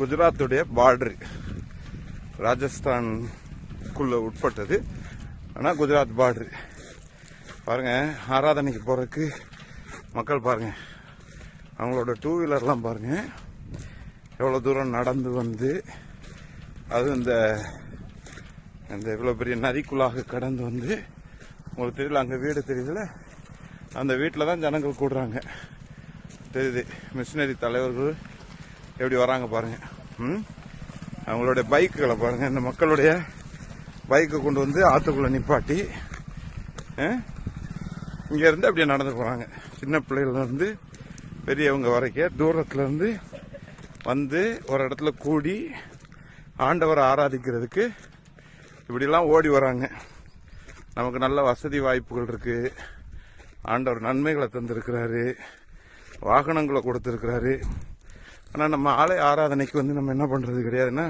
குஜராத்துடைய border ராஜஸ்தான்குள்ள உட்பட்டது. ஆனால் Gujarat border. பாருங்க ஆராதனைக்கு போறதுக்கு மக்கள் பாருங்க. அவங்களோட டூ வீலர்லாம் பாருங்க. எவ்வளோ தூரம் நடந்து வந்து அது இந்த இந்த இவ்வளோ பெரிய நதிக்குள்ளாக கடந்து வந்து உங்களுக்கு தெரியல அங்கே வீடு தெரியுதுல அந்த வீட்டில் தான் ஜனங்கள் கூடுறாங்க. தெரியுது மிஷினரி தலைவர்கள் எப்படி வராங்க பாருங்க. ம்? அவங்களுடைய பைக்குகளை பாருங்க. இந்த மக்களுடைய பைக்கை கொண்டு வந்து ஆற்றுக்குள்ளே நிப்பாட்டி இங்க இருந்து அப்படியே நடந்து போறாங்க. சின்ன பிள்ளைகள்லேருந்து பெரியவங்க வரைக்கும் தூரத்துலேருந்து வந்து ஒரு இடத்துல கூடி ஆண்டவரை ஆராதிக்கிறதுக்கு இப்படிலாம் ஓடி வராங்க. நமக்கு நல்ல வசதி வாய்ப்புகள் இருக்கு. ஆண்டவர் நன்மைகளை தந்திருக்கிறாரு. வாகனங்களை கொடுத்துருக்கிறாரு. ஆனால் நம்ம ஆலய ஆராதனைக்கு வந்து நம்ம என்ன பண்ணுறது கிடையாதுன்னா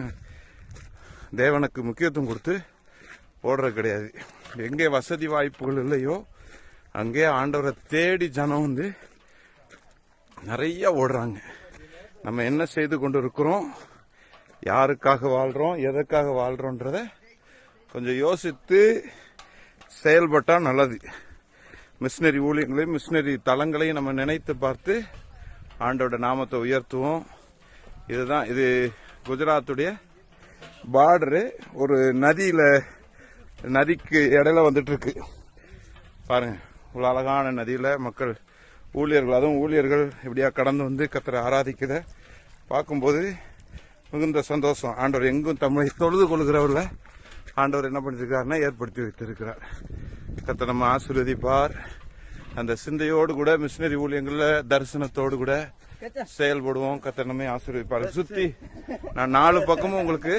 தேவனுக்கு முக்கியத்துவம் கொடுத்து ஓடுறது கிடையாது. எங்கே வசதி வாய்ப்புகள் இல்லையோ அங்கே ஆண்டவரை தேடி ஜனம் வந்து நிறைய ஓடுறாங்க. நம்ம என்ன செய்து கொண்டு இருக்கிறோம் யாருக்காக வாழ்கிறோம் எதற்காக வாழ்கிறோன்றத கொஞ்சம் யோசித்து செயல்பட்டால் நல்லது. மிஷினரி ஊழியங்களையும் மிஷினரி தளங்களையும் நம்ம நினைத்து பார்த்து ஆண்டோட நாமத்தை உயர்த்துவோம். இதுதான் இது குஜராத்துடைய பார்டரு ஒரு நதியில நதிக்கு இடையில வந்துட்டு இருக்கு பாருங்க இவ்வளவு அழகான நதியில மக்கள் ஊழியர்கள் அதுவும் ஊழியர்கள் இப்படியா கடந்து வந்து கத்தரை ஆராதிக்கிறத பார்க்கும்போது மிகுந்த சந்தோஷம். ஆண்டவர் எங்கும் தமிழை தொழுது கொள்கிறவர்ல ஆண்டவர் என்ன பண்ணிருக்காருன்னா ஏற்படுத்தி வைத்திருக்கிறார். கத்த நம்ம ஆசீர்வதிப்பார். அந்த சிந்தையோடு கூட மிஷினரி ஊழியங்களில் தரிசனத்தோடு கூட செயல்படுவோம் கத்த நம்மை ஆசீர்வதிப்பார் சுத்தி நான் நாலு பக்கமும் உங்களுக்கு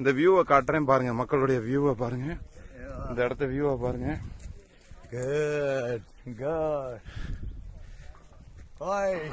இந்த வியூவை காட்டுறேன் பாருங்க மக்களுடைய வியூவை பாருங்க இந்த இடத்த வியூவை பாருங்க Good. Good. Bye.